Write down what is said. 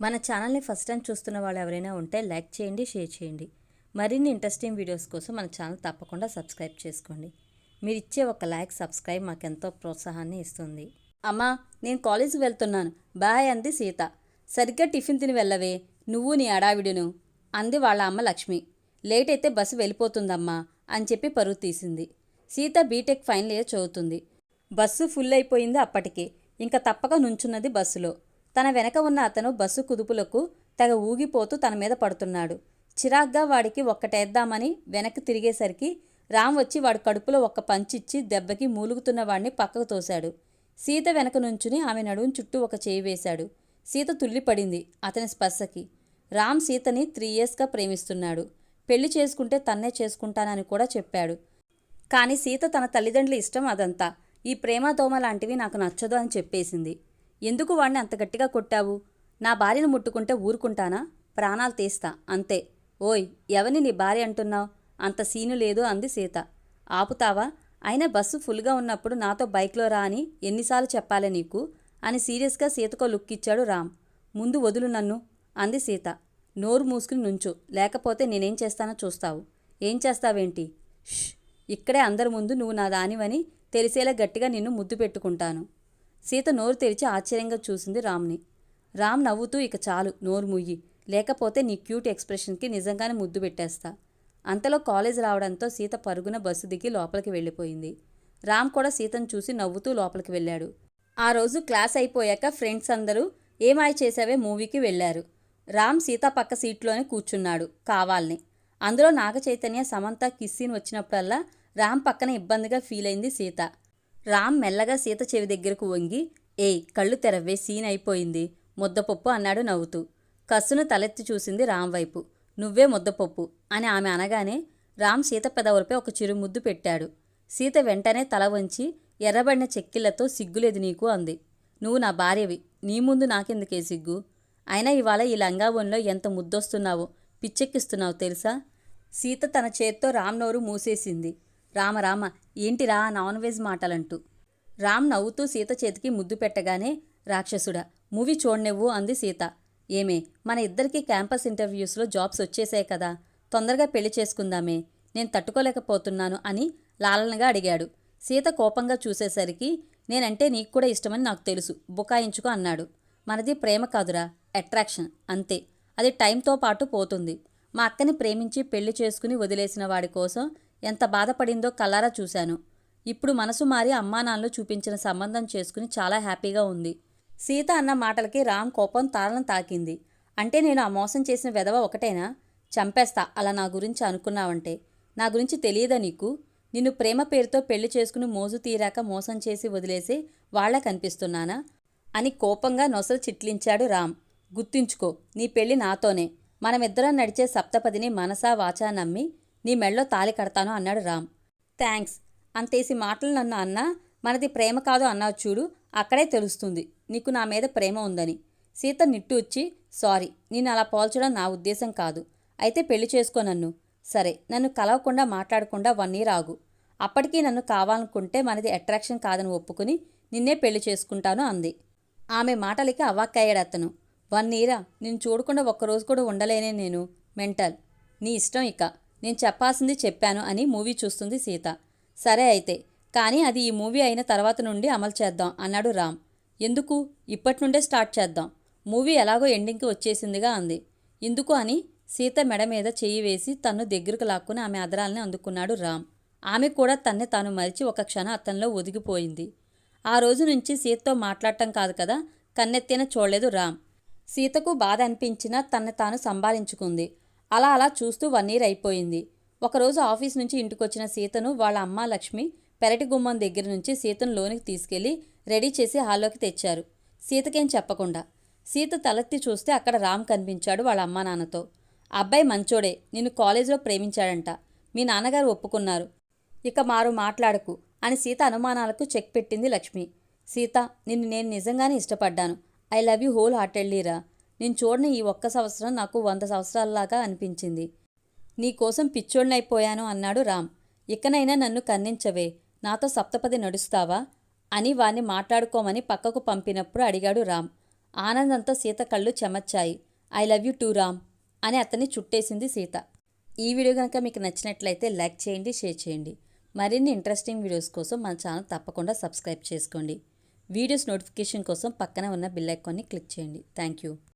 మన ఛానల్ని first time చూస్తున్న వాళ్ళు ఎవరైనా ఉంటే లైక్ చేయండి షేర్ చేయండి. మరిన్ని ఇంట్రెస్టింగ్ వీడియోస్ కోసం మన ఛానల్ తప్పకుండా సబ్స్క్రైబ్ చేసుకోండి. మీరు ఇచ్చే ఒక లైక్ సబ్స్క్రైబ్ మాకెంతో ప్రోత్సాహాన్ని ఇస్తుంది. అమ్మా నేను కాలేజీకి వెళ్తున్నాను. బాయ్ అంది సీత. సరిగ్గా టిఫిన్ తిని వెళ్ళవే. నువ్వు నీ అడావిడును అంది వాళ్ళ అమ్మ లక్ష్మి. లేట్ అయితే బస్సు వెళ్ళిపోతుందమ్మా అని చెప్పి పరుగు తీసింది. సీత బీటెక్ ఫైనల్ ఇయర్ చదువుతుంది. బస్సు ఫుల్ అయిపోయింది అప్పటికే. ఇంకా తప్పక నుంచున్నది బస్సులో. తన వెనక ఉన్న అతను బస్సు కుదుపులకు తెగ ఊగిపోతూ తన మీద పడుతున్నాడు. చిరాగ్గా వాడికి ఒక్కటేద్దామని వెనక్కి తిరిగేసరికి రామ్ వచ్చి వాడి కడుపులో ఒక్క పంచిచ్చి దెబ్బకి మూలుగుతున్న వాడిని పక్కకు తోశాడు. సీత వెనక నుంచుని ఆమె నడుం చుట్టూ ఒక చేయి వేశాడు. సీత తుల్లిపడింది అతని స్పర్శకి. రామ్ సీతని త్రీ ఇయర్స్గా ప్రేమిస్తున్నాడు. పెళ్ళి చేసుకుంటే తన్నే చేసుకుంటానని కూడా చెప్పాడు. కానీ సీత తన తల్లిదండ్రుల ఇష్టం అదంతా. ఈ ప్రేమ దోమ లాంటివి నాకు నచ్చదు అని చెప్పేసింది. ఎందుకు వాడిని అంత గట్టిగా కొట్టావు? నా భార్యను ముట్టుకుంటే ఊరుకుంటానా? ప్రాణాలు తీస్తా అంతే. ఓయ్ ఎవని నీ భార్య అంటున్నావు? అంత సీను లేదు అంది సీత. ఆపుతావా? అయినా బస్సు ఫుల్గా ఉన్నప్పుడు నాతో బైక్లో రా అని ఎన్నిసార్లు చెప్పాలే నీకు? అని సీరియస్గా సీతకో లుక్ ఇచ్చాడు రామ్. ముందు వదులు నన్ను అంది సీత. నోరు మూసుకుని నుంచు. లేకపోతే నేనేం చేస్తానో చూస్తావు. ఏం చేస్తావేంటి? ష్ ఇక్కడే అందరి ముందు నువ్వు నా దానివని తెలిసేలా గట్టిగా నిన్ను ముద్దు పెట్టుకుంటాను. సీత నోరు తెరిచి ఆశ్చర్యంగా చూసింది రామ్ని. రామ్ నవ్వుతూ ఇక చాలు నోరు ముయ్యి లేకపోతే నీ క్యూట్ ఎక్స్ప్రెషన్కి నిజంగానే ముద్దు పెట్టేస్తా. అంతలో కాలేజ్ రావడంతో సీత పరుగున బస్సు దిగి లోపలికి వెళ్ళిపోయింది. రామ్ కూడా సీతను చూసి నవ్వుతూ లోపలికి వెళ్ళాడు. ఆ రోజు క్లాస్ అయిపోయాక ఫ్రెండ్స్ అందరూ ఏమాయ చేసావే మూవీకి వెళ్ళారు? రామ్ సీత పక్క సీట్లోనే కూర్చున్నాడు కావాలని. అందులో నాగ చైతన్య సమంత కిస్సీన్ వచ్చినప్పుడల్లా రామ్ పక్కన ఇబ్బందిగా ఫీల్ అయింది సీత. రామ్ మెల్లగా సీత చెవి దగ్గరకు వంగి ఏయ్ కళ్ళు తెరవే సీన్ అయిపోయింది. ముద్దపప్పు అన్నాడు నవ్వుతూ. కస్సును తలెత్తి చూసింది రామ్ వైపు. నువ్వే ముద్దపప్పు అని ఆమె అనగానే రామ్ సీత పెదవులపై ఒక చిరు ముద్దు పెట్టాడు. సీత వెంటనే తల వంచి ఎర్రబడిన చెక్కిళ్ళతో సిగ్గులేదు నీకు అంది. నువ్వు నా భార్యవి. నీ ముందు నాకెందుకే సిగ్గు? అయినా ఇవాళ ఈ లంగావోన్లో ఎంత ముద్దొస్తున్నావో పిచ్చెక్కిస్తున్నావు తెలుసా? సీత తన చేత్తో రామ్ నోరు మూసేసింది. రామ రామ ఏంటిరా నాన్ వెజ్ మాటలంటూ. రామ్ నవ్వుతూ సీత చేతికి ముద్దు పెట్టగానే రాక్షసుడా మూవీ చూడనివ్వు అంది సీత. ఏమే మన ఇద్దరికి క్యాంపస్ ఇంటర్వ్యూస్లో జాబ్స్ వచ్చేసాయి కదా తొందరగా పెళ్ళి చేసుకుందామే నేను తట్టుకోలేకపోతున్నాను అని లాలనగా అడిగాడు. సీత కోపంగా చూసేసరికి నేనంటే నీకు కూడా ఇష్టమని నాకు తెలుసు బుకాయించుకో అన్నాడు. మనది ప్రేమ కాదురా అట్రాక్షన్ అంతే అది టైంతో పాటు పోతుంది. మా అక్కని ప్రేమించి పెళ్ళి చేసుకుని వదిలేసిన వాడి కోసం ఎంత బాధపడిందో కల్లారా చూశాను. ఇప్పుడు మనసు మారి అమ్మానాన్నలు చూపించిన సంబంధం చేసుకుని చాలా హ్యాపీగా ఉంది. సీత అన్న మాటలకి రామ్ కోపం తాళం తాకింది. అంటే నేను ఆ మోసం చేసిన వెధవ ఒకటేనా? చంపేస్తా అలా నా గురించి అనుకున్నావంటే. నా గురించి తెలియదా నీకు? నిన్ను ప్రేమ పేరుతో పెళ్ళి చేసుకుని మోజు తీరాక మోసం చేసి వదిలేసి వాళ్ళా కనిపిస్తున్నానా? అని కోపంగా నొసలు చిట్లించాడు రామ్. గుర్తుంచుకో నీ పెళ్ళి నాతోనే. మనమిద్దరం నడిచే సప్తపదిని మనసా వాచా నమ్మి నీ మెళ్ళో తాలి కడతాను అన్నాడు రామ్. థ్యాంక్స్ అంతేసి మాటలు నన్ను అన్నా మనది ప్రేమ కాదు అన్నావు చూడు అక్కడే తెలుస్తుంది. నీకు నా మీద ప్రేమ ఉందని. సీత నిట్టూర్చి సారీ నేను అలా పోల్చడం నా ఉద్దేశం కాదు. అయితే పెళ్ళి చేసుకో నన్ను. సరే నన్ను కలవకుండా మాట్లాడకుండా వన్ ఇయర్ ఆగు. అప్పటికీ నన్ను కావాలనుకుంటే మనది అట్రాక్షన్ కాదని ఒప్పుకుని నిన్నే పెళ్ళి చేసుకుంటాను అంది. ఆమె మాటలకి అవాక్కయ్యాడు అతను. వన్ ఇయరా? నేను చూడకుండా ఒక్కరోజు కూడా ఉండలేనే నేను. మెంటల్. నీ ఇష్టం ఇక. నేను చెప్పాల్సింది చెప్పాను అని మూవీ చూస్తుంది సీత. సరే అయితే కానీ అది ఈ మూవీ అయిన తర్వాత నుండి అమలు చేద్దాం అన్నాడు రామ్. ఎందుకు? ఇప్పటి నుండే స్టార్ట్ చేద్దాం. మూవీ ఎలాగో ఎండింగ్కి వచ్చేసిందిగా అంది. ఎందుకు అని సీత మెడ మీద చెయ్యి వేసి తన్ను దగ్గరకు లాక్కుని ఆమె అదరాల్ని అందుకున్నాడు రామ్. ఆమె కూడా తన్నే తాను మరిచి ఒక క్షణం అతనిలో ఒదిగిపోయింది. ఆ రోజు నుంచి సీతతో మాట్లాడటం కాదు కదా కన్నెత్తిన చూడలేదు రామ్. సీతకు బాధ అనిపించినా తన్ను తాను సంభాలించుకుంది. అలా అలా చూస్తూ వన్ ఇయర్ అయిపోయింది. ఒకరోజు ఆఫీస్ నుంచి ఇంటికొచ్చిన సీతను వాళ్ళ అమ్మ లక్ష్మి పెరటి గుమ్మం దగ్గర నుంచి సీతను లోనికి తీసుకెళ్ళి రెడీ చేసి హాల్లోకి తెచ్చారు. సీతకేం చెప్పకుండా. సీత తలెత్తి చూస్తే అక్కడ రామ్ కనిపించాడు వాళ్ళ అమ్మా నాన్నతో. అబ్బాయి మంచోడే నిన్ను కాలేజీలో ప్రేమించాడంట. మీ నాన్నగారు ఒప్పుకున్నారు. ఇక మారు మాట్లాడకు అని సీత అనుమానాలకు చెక్ పెట్టింది లక్ష్మి. సీత నిన్ను నేను నిజంగానే ఇష్టపడ్డాను. ఐ లవ్ యూ హోల్ హార్టెడ్లీరా నేను చూడని ఈ ఒక్క సంవత్సరం నాకు వంద సంవత్సరాలలాగా అనిపించింది. నీకోసం పిచ్చోడినైపోయాను అన్నాడు రామ్. ఇకనైనా నన్ను కన్నించవే నాతో సప్తపది నడుస్తావా? అని వాణ్ణి మాట్లాడుకోమని పక్కకు పంపినప్పుడు అడిగాడు రామ్. ఆనందంతో సీత కళ్ళు చెమచ్చాయి I love you too Ram అని అతన్ని చుట్టేసింది సీత. ఈ వీడియో కనుక మీకు నచ్చినట్లయితే లైక్ చేయండి షేర్ చేయండి. మరిన్ని ఇంట్రెస్టింగ్ వీడియోస్ కోసం మన ఛానల్ తప్పకుండా సబ్స్క్రైబ్ చేసుకోండి. వీడియోస్ నోటిఫికేషన్ కోసం పక్కన ఉన్న బిల్ ఐకాన్ని క్లిక్ చేయండి. Thank you.